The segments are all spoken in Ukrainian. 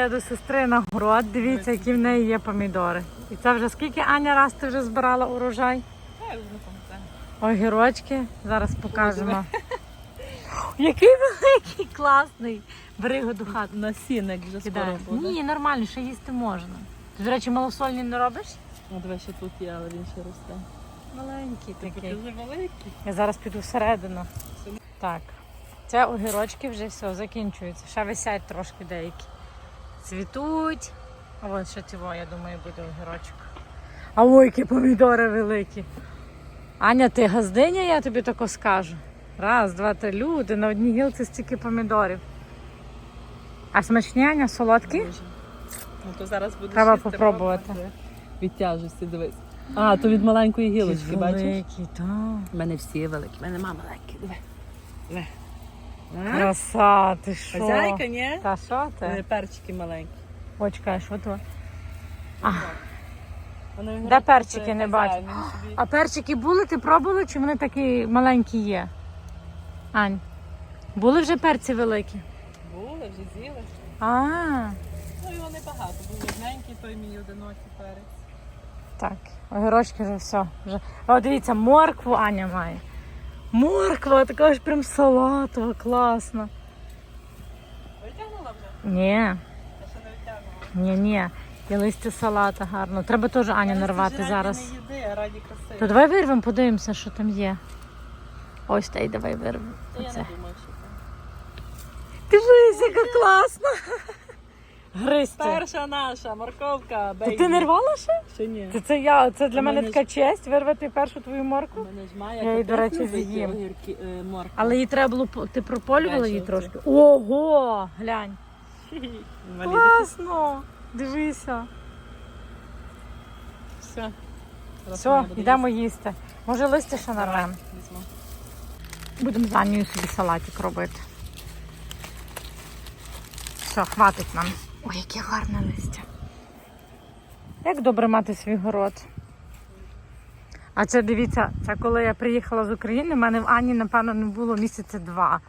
я до сестри на город. Дивіться, які в неї є помідори. І це вже скільки Аня раз ти вже збирала урожай? Огірочки. Зараз покажемо. Який великий, класний. Бери його до хати. Насінник вже скоро буде. Ні, нормально, ще їсти можна. Ти, до речі, малосольні не робиш? Ну, диви, ще тут є, але він ще росте. Маленький такий. Дуже великий. Я зараз піду всередину. Так. Це огірочки вже все, закінчуються. Ще висять трошки деякі. Цвітуть. А от ще цього, я думаю, буде огірочок. А ой, які помідори великі. Аня, ти газдиня, я тобі тако скажу. Раз, два, три люди, на одній гілці стільки помідорів. А смачні, Аня, солодкі? Ну, то зараз буде Треба чисте, попробувати. пробувати. Від тяжесті, дивись. А, то від маленької гілочки, бачиш? Великі, так. У мене всі великі, в мене мама маленькі, диви. Диви. Краса, ти що? Хазяйка, ні? Та що ти? Е, Перчики маленькі. Ой, чекай, що то? Де перчики це не хазяїн, бачу? він собі- А перчики були, ти пробувала, чи вони такі маленькі є? Ань, були вже перці великі? Були, вже з'їли. А, Ну його небагато, був одненький, той мій одинокий перець. так, огірочки вже все. Вже. О, дивіться, моркву Аня має. Морква, така ж прям салатова, класна. Витягнула вже? Ні, Я ще не витягнула. ні, ні. І листя салата гарно. Треба теж Аню нарвати зараз. не їди, а раді краси. То давай вирвемо, подивимося, що там є. Ось та й давай вирвемо. Та я не думаю, що там. Дивись, яка класна. Гристи. Перша наша морковка, бейбі. ти не рвала ще? Ще ні. Це, це я, це для У мене мене така честь вирвати першу твою морку. Мене ж має Я її, до речі, з'їм. е, моркву. Але її треба було по- ти прополювала її Бачила трошки. Ого, глянь. Класно. Дивися. Все. Все, йдемо їсти. Може листя ще нарвемо. Будемо з Анею собі салатик робити. Все, хватить нам. Ой, яке гарне листя. Як добре мати свій город. А це дивіться, це коли я приїхала з України, в мене в Ані, напевно, не було місяця два.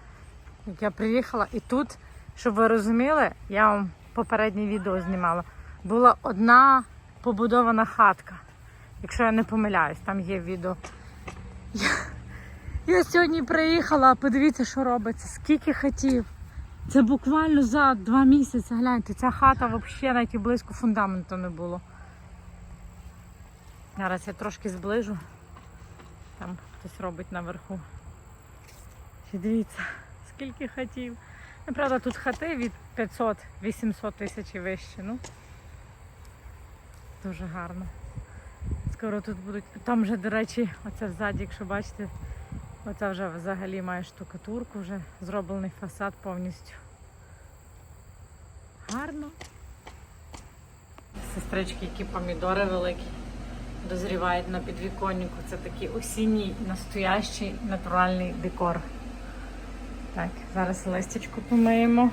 Як я приїхала, і тут, щоб ви розуміли, я вам попереднє відео знімала. Була одна побудована хатка. Якщо я не помиляюсь, там є відео. Я сьогодні приїхала, подивіться, що робиться. Скільки хатів. Це буквально за два місяці. Гляньте, ця хата взагалі навіть близько фундаменту не було. Зараз я трошки зближу. Там хтось робить наверху. І дивіться, скільки хатів. Ну, правда, тут хати від 500-800 тисяч і вище. Ну, дуже гарно. Скоро тут будуть. Там вже, до речі, оце взаді, якщо бачите, оце вже взагалі має штукатурку, вже зроблений фасад повністю. Гарно. Сестрички, які помідори великі, дозрівають на підвіконнику. Це такий осінній настоящий натуральний декор. Так, зараз листячку помиємо.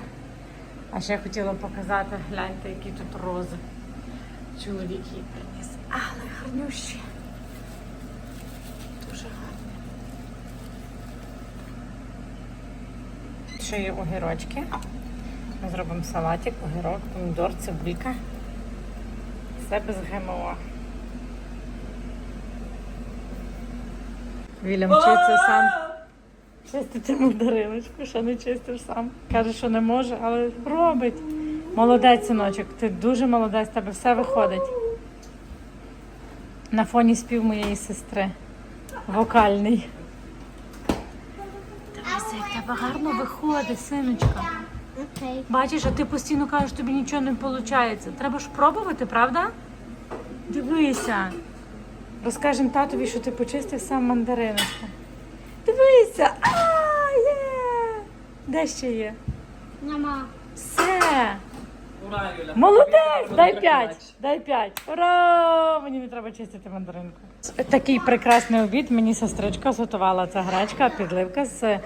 А ще хотіла показати, гляньте, які тут рози. Чоловік її приніс. Але гарнющі. Дуже гарні. Є огірочки. Ми зробимо салатик, огірок, помідор, цибулька. Все без ГМО. Вільям вчиться сам. Чистити мандариночку, ще не чистив сам. Каже, що не може, але робить. Молодець, синочок, ти дуже молодець, тебе все виходить. На фоні спів моєї сестри. Вокальний. Тебе гарно виходить, синочка. Окей. Бачиш, а ти постійно кажеш, тобі нічого не виходить. Треба ж пробувати, правда? Дивися. Розкажемо татові, що ти почистив сам мандариночку. Дивися! А, є! Де ще є? Нема. Все! Ура, Юля. Молодець! Дай п'ять! Дай п'ять! Ура! Мені не треба чистити мандаринку. Такий прекрасний обід мені сестричка зготувала. Це гречка, підливка з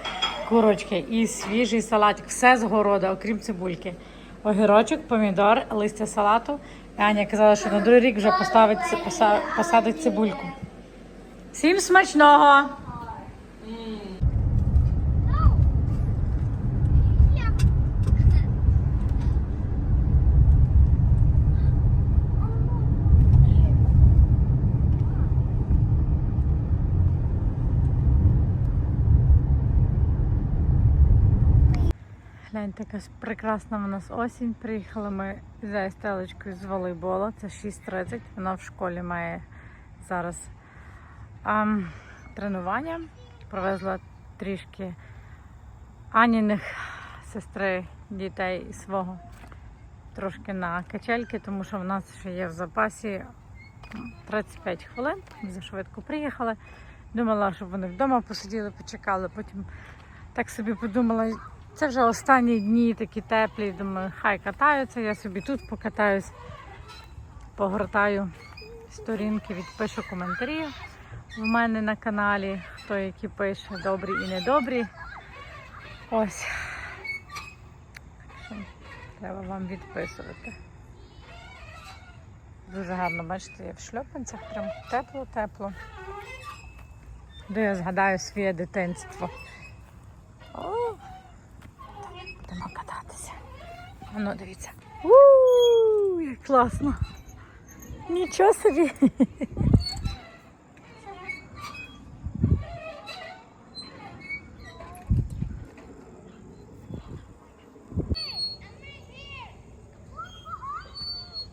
курочки і свіжий салатик. Все з городу, окрім цибульки. Огірочок, помідор, листя салату. Аня казала, що на другий рік вже поставить, посадить цибульку. Всім смачного! Ж прекрасна в нас осінь. Приїхали ми за Естелечкою з волейболу. Це 6.30. Вона в школі має зараз ам, тренування. Провезла трішки Аніних сестри дітей свого трошки на качельки, тому що в нас ще є в запасі 35 хвилин. Ми зашвидко приїхали. Думала, щоб вони вдома посиділи, почекали. Потім так собі подумала, це вже останні дні такі теплі. Думаю, хай катаються, я собі тут покатаюсь, погортаю сторінки, відпишу коментарі в мене на каналі, хто які пише, добрі і недобрі. Ось. Треба вам відписувати. Дуже гарно, бачите, я в шльопанцях, прям тепло-тепло. Де я згадаю своє дитинство. О, будемо кататися. Ну, дивіться. У, як класно. Нічого собі.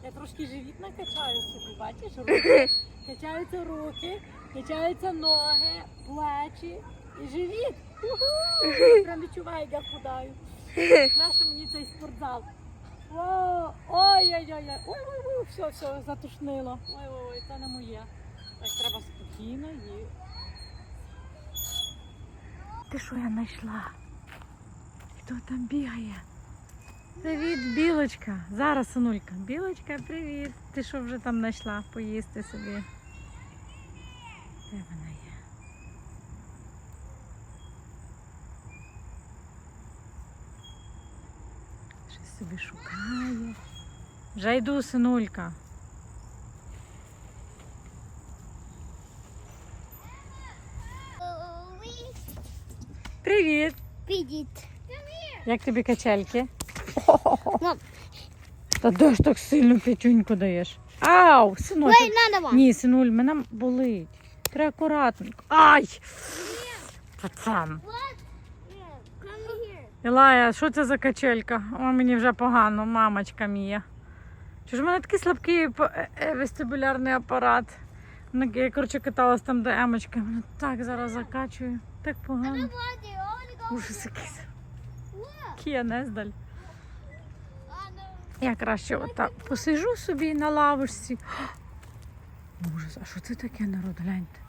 Я трошки живіт накачаю собі, бачиш? Руки. Качаються руки, качаються ноги, плечі і живіт. Прям відчуваю, як я худаю. Краще мені цей спортзал. Ой-ой-ой, ой-ой-ой, все, все, затушнило. Ой-ой-ой, це не моє. Так треба спокійно і Ти що я знайшла? Хто там бігає? Привіт, білочка. Зараз, синулька. Білочка, привіт. Ти що вже там знайшла поїсти собі? Де вона є? Щось собі шукає. Вже йду, синулька. Привіт! Підіть. Як тобі качельки? Мам. Та де ж так сильно п'ятюньку даєш? Ау, вам. Ні, синуль, мене болить. Треба акуратненько. Ай! Пацан. Ілая, що це за качелька? О, мені вже погано, мамочка мія. Чи ж в мене такий слабкий е, е, вестибулярний апарат? Я, коротше, каталась там до емочки. Мене так зараз закачує. Так погано. Ужас якийсь. Кія. Я краще отак посижу собі на лавочці. Ужас, а що це таке, народ? Гляньте.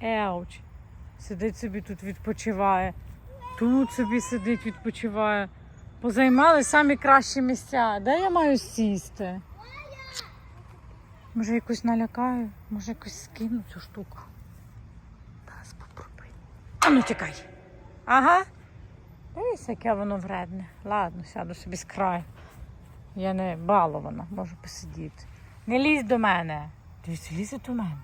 Еуч. Сидить собі тут відпочиває. Тут собі сидить, відпочиває. Позаймали самі кращі місця. Де я маю сісти? Може якось налякаю, може якось скину цю штуку. Зараз попробуй. А ну тікай. Ага. Дивись, яке воно вредне. Ладно, сяду собі з краю. Я не балована, можу посидіти. Не лізь до мене. Дивись, лізе до мене.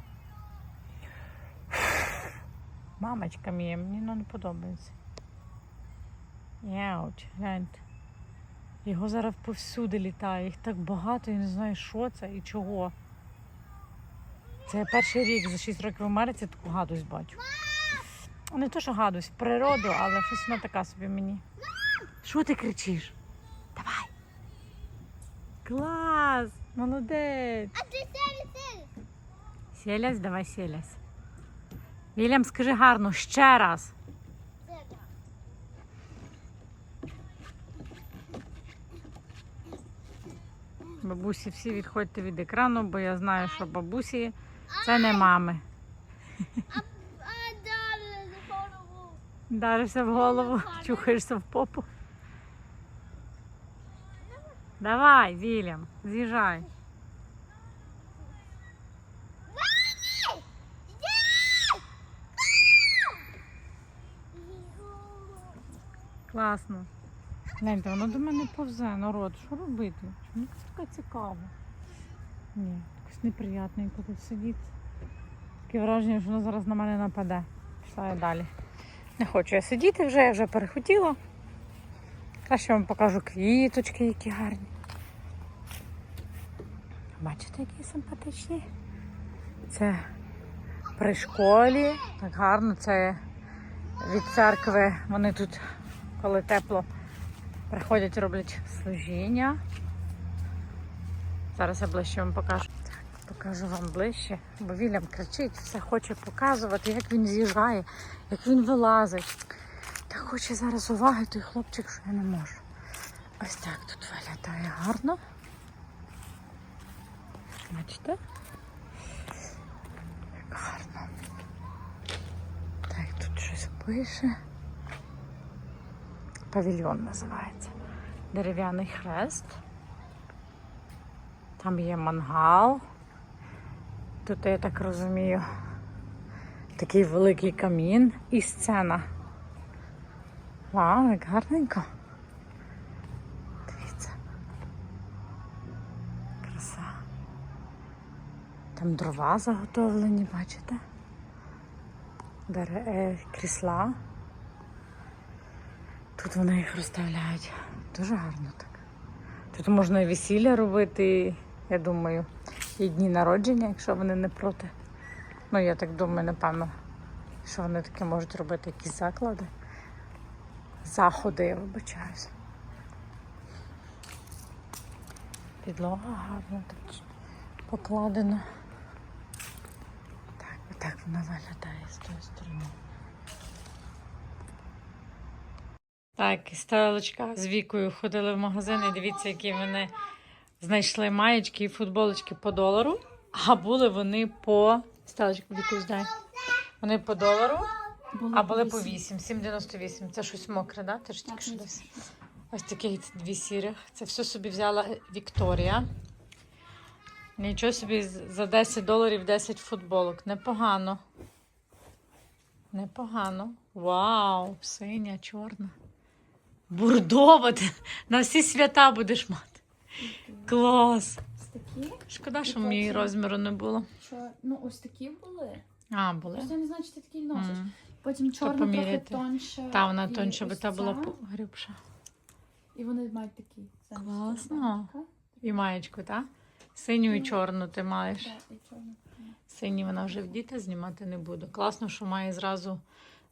Мамочка мія, мені воно не подобається. Яуч, гляньте. Його зараз повсюди літає, їх так багато, я не знаю, що це і чого. Це я перший рік за 6 років в Америці таку гадость бачу. Не то, що гадость, природу, але щось вона така собі мені. Що ти кричиш? Давай. Клас! Молодець! А ти сели. Сілясь, давай сілясь. Вільям, скажи гарно, ще раз. Бабусі, всі відходьте від екрану, бо я знаю, що бабусі це не мами. Даришся в голову, чухаєшся в попу. Давай, Вільям, з'їжджай. Класно. Гляньте, воно до мене повзе, народ. Що робити? Чому таке цікаво? Ні, якось неприятненько тут сидіти. Таке враження, що воно зараз на мене нападе. Пішла я далі. Не хочу я сидіти вже, я вже перехотіла. Краще вам покажу квіточки, які гарні. Бачите, які симпатичні? Це при школі. Так гарно це від церкви. Вони тут, коли тепло, приходять, роблять служіння. Зараз я ближче вам покажу. Покажу вам ближче, бо Вільям кричить, все хоче показувати, як він з'їжджає, як він вилазить. Та хоче зараз уваги той хлопчик, що я не можу. Ось так тут виглядає гарно. Бачите? Як гарно. Так, тут щось пише. Павільйон називається. Дерев'яний хрест. Там є мангал. Тут, я так розумію, такий великий камін і сцена. Вау, як гарненько. Дивіться. Краса. Там дрова заготовлені, бачите? Бере е, крісла. Тут вони їх розставляють. Дуже гарно так. Тут можна і весілля робити, я думаю, і дні народження, якщо вони не проти. Ну, я так думаю, напевно, що вони таке можуть робити, якісь заклади. Заходи, я вибачаюся. Підлога гарно тут покладена. Так, отак вона виглядає з тої сторони. Так, стелечка з вікою ходили в магазин і дивіться, які вони знайшли маєчки і футболочки по долару. А були вони по. Стелечку віку здай. Вони по долару, а були по 8, 7,98. Це щось мокре, да? Ти ж тільки що десь. Ось таких дві сірих. Це все собі взяла Вікторія. Нічого собі за 10 доларів 10 футболок. Непогано. Непогано. Вау, синя, чорна. Бурдова. Ти на всі свята будеш мати. Клас. Ось такі, Шкода, що І мені потім- розміру не було. що ну ось такі були. А, були. Просто я не знаю, чи ти такий носиш. М. Потім чорна трохи поміряти. тоньше. Та вона і тоньше би ось та була ця. по-. І вони мають такі. замість Класно. І маєчку, так? Синю і чорну ти маєш. Так, і чорна. Сині вона вже вдіта, знімати не буду. Класно, що має зразу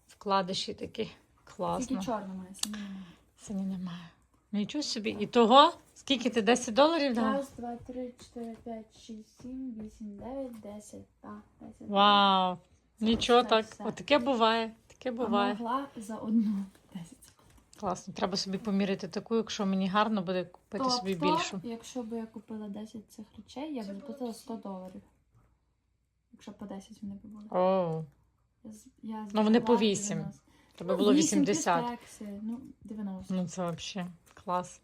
вкладиші такі. Класно. Тільки чорна має, синя немає. Сині немає. Нічого собі. І того? Скільки ти 10 доларів дала? Раз, два, три, чотири, п'ять, шість, сім, вісім, дев'ять, десять. Так, десять. Вау! Нічого все, так. все. Отаке буває. Таке А могла за одну десять. Класно. Треба собі поміряти таку, якщо мені гарно буде купити собі Тобто, більшу. Якщо б я купила 10 цих речей, я б заплатила 100 доларів. Якщо по 10 вони б були. О, Я, я Ну, вони по зберегла 8. 90. Тебе Ну, було 8 80. ну, 90. Ну це взагалі клас.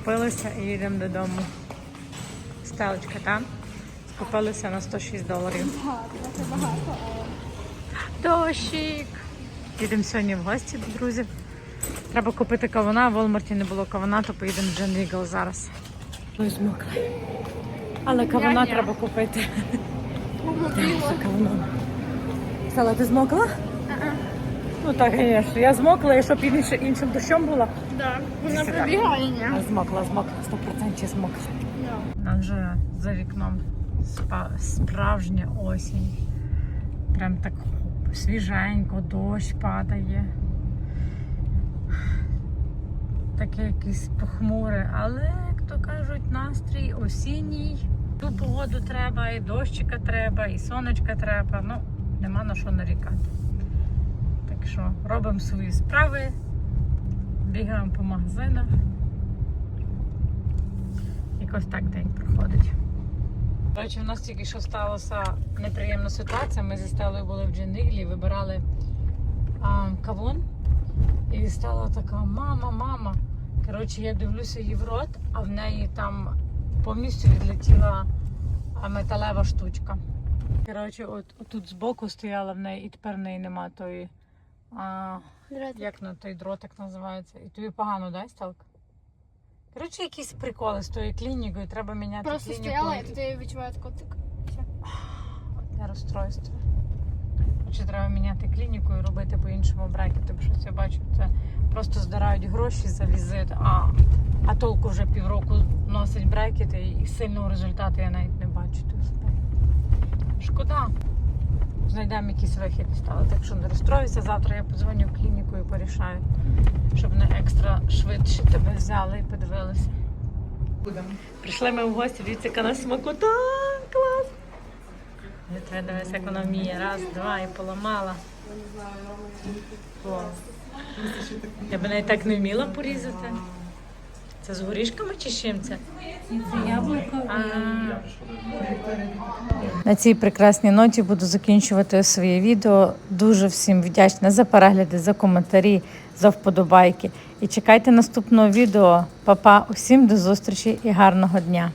Скупилися і їдемо додому. Стелочка там. Скупилися на 106 доларів. Це багато. Дощик. Їдемо сьогодні в гості до друзів. Треба купити кавуна, в Волмарті не було кавуна, то поїдемо в Джен Eagle зараз. Ой, змокла. Але кавуна треба купити. За кавуном. Стала, ти змокла? Ну так, звісно. Я змокла, і щоб інше- іншим дощом була. Так, вона Сюди. пробігає, ні? Змокла, змокла, 100% змокла. У нас вже за вікном спа- справжня осінь. Прям так свіженько, дощ падає. Таке якесь похмуре, але, як то кажуть, настрій осінній. Ту погоду треба, і дощика треба, і сонечка треба. Ну, нема на що нарікати. Так що робимо свої справи, бігаємо по магазинах. Якось так день проходить. До речі, в нас тільки що сталася неприємна ситуація. Ми зі Стелою були в Джениглі, вибирали а, кавун. І стала така мама, мама. Коротше, я дивлюся її в рот, а в неї там повністю відлетіла металева штучка. Коротше, от, тут збоку стояла в неї, і тепер в неї нема тої. А, як на той дротик називається? І тобі погано, дай Сталка? Коротше, якісь приколи з тою клінікою, треба міняти Просто клініку. стояла, і тоді відчуваю котик. Одне розстройство. Чи треба міняти клініку і робити по-іншому брекети, бо щось я бачу, це просто здирають гроші за візит, а, а толку вже півроку носить брекети і сильного результату я навіть не бачу. Шкода. Знайдемо якийсь вихід стало. Так що не розстроюйся. Завтра я подзвоню в клініку і порішаю, щоб не екстра швидше тебе взяли і подивилися. Прийшли ми в гості, дивіться, яка нас смакота. Клас! Я тебе дивись, як вона вміє. Раз, два і поламала. Клас. Я б навіть так не вміла порізати. Це з горішками чи з чим це? Це яблуко. На цій прекрасній ноті буду закінчувати своє відео. Дуже всім вдячна за перегляди, за коментарі, за вподобайки. І чекайте наступного відео. Па-па, усім до зустрічі і гарного дня!